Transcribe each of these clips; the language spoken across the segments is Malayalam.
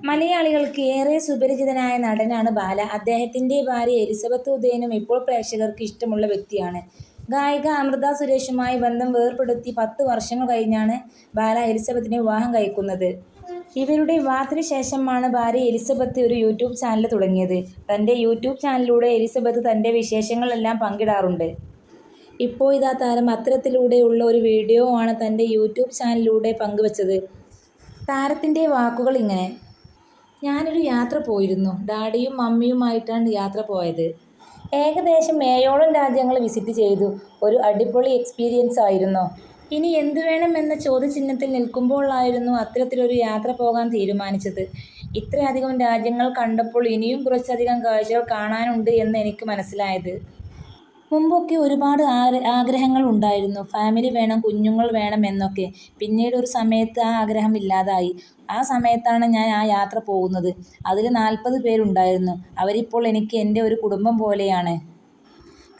മലയാളികൾക്ക് ഏറെ സുപരിചിതനായ നടനാണ് ബാല. അദ്ദേഹത്തിന്റെ ഭാര്യ എലിസബത്ത് ഉദയനും ഇപ്പോൾ പ്രേക്ഷകർക്ക് ഇഷ്ടമുള്ള വ്യക്തിയാണ്. ഗായിക അമൃത സുരേഷുമായി ബന്ധം വേർപെടുത്തി പത്ത് വർഷങ്ങൾ കഴിഞ്ഞാണ് ബാല എലിസബത്തിനെ വിവാഹം കഴിക്കുന്നത്. ഇവരുടെ വിവാഹത്തിന് ശേഷമാണ് ഭാര്യ എലിസബത്ത് ഒരു യൂട്യൂബ് ചാനൽ തുടങ്ങിയത്. തന്റെ യൂട്യൂബ് ചാനലിലൂടെ എലിസബത്ത് തന്റെ വിശേഷങ്ങളെല്ലാം പങ്കിടാറുണ്ട് ഇപ്പോൾ ഇതാ താരം അത്തരത്തിലൂടെയുള്ള ഒരു വീഡിയോ ആണ് തന്റെ യൂട്യൂബ് ചാനലിലൂടെ പങ്കുവച്ചത്. താരത്തിന്റെ വാക്കുകൾ ഇങ്ങനെ. "ഞാനൊരു യാത്ര പോയിരുന്നു. ഡാഡിയും മമ്മിയുമായിട്ടാണ് യാത്ര പോയത്. ഏകദേശം ഏഴോളം രാജ്യങ്ങൾ വിസിറ്റ് ചെയ്തു. ഒരു അടിപൊളി എക്സ്പീരിയൻസ് ആയിരുന്നു. ഇനി എന്ത് വേണമെന്ന ചോദ്യചിഹ്നത്തിൽ നിൽക്കുമ്പോഴായിരുന്നു അത്തരത്തിലൊരു യാത്ര പോകാൻ തീരുമാനിച്ചത്. ഇത്രയധികം രാജ്യങ്ങൾ കണ്ടപ്പോൾ ഇനിയും കുറച്ചധികം കാഴ്ചകൾ കാണാനുണ്ട് എന്ന് എനിക്ക് മനസ്സിലായത്. മുമ്പൊക്കെ ഒരുപാട് ആഗ്രഹങ്ങൾ ഉണ്ടായിരുന്നു. ഫാമിലി വേണം, കുഞ്ഞുങ്ങൾ വേണം എന്നൊക്കെ. പിന്നീട് ഒരു സമയത്ത് ആ ആഗ്രഹം ഇല്ലാതായി. ആ സമയത്താണ് ഞാൻ ആ യാത്ര പോകുന്നത്. അതിൽ നാൽപ്പത് പേരുണ്ടായിരുന്നു. അവരിപ്പോൾ എനിക്ക് എന്റെ ഒരു കുടുംബം പോലെയാണ്.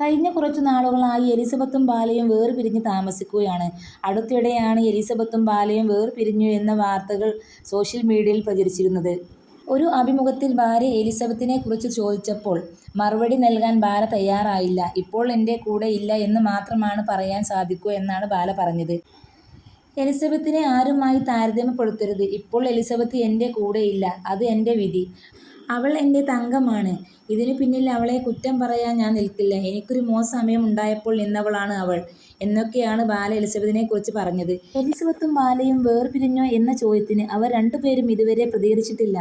കഴിഞ്ഞ കുറച്ച് നാളുകളായി എലിസബത്തും ബാലയും വേർപിരിഞ്ഞ് താമസിക്കുകയാണ്. അടുത്തിടെയാണ് എലിസബത്തും ബാലയും വേർപിരിഞ്ഞു എന്ന വാർത്തകൾ സോഷ്യൽ മീഡിയയിൽ പ്രചരിച്ചിരുന്നത്. ഒരു അഭിമുഖത്തിൽ ഭാര്യ എലിസബത്തിനെ കുറിച്ച് ചോദിച്ചപ്പോൾ മറുപടി നൽകാൻ ബാല തയ്യാറായില്ല. ഇപ്പോൾ എന്റെ കൂടെ ഇല്ല എന്ന് മാത്രമാണ് പറയാൻ സാധിക്കൂ എന്നാണ് ബാല പറഞ്ഞത്. എലിസബത്തിനെ ആരുമായി താരതമ്യപ്പെടുത്തരുത്. ഇപ്പോൾ എലിസബത്ത് എന്റെ കൂടെ ഇല്ല അത് എന്റെ വിധി. അവൾ എന്റെ തങ്കമാണ്. ഇതിനു പിന്നിൽ അവളെ കുറ്റം പറയാൻ ഞാൻ നിൽക്കില്ല. എനിക്കൊരു സമയം ഉണ്ടായപ്പോൾ നിന്നവളാണ് അവൾ എന്നൊക്കെയാണ് ബാല എലിസബത്തിനെ കുറിച്ച് പറഞ്ഞത്. എലിസബത്തും ബാലയും വേർപിരിഞ്ഞോ എന്ന ചോദ്യത്തിന് അവർ രണ്ടുപേരും ഇതുവരെ പ്രതികരിച്ചിട്ടില്ല.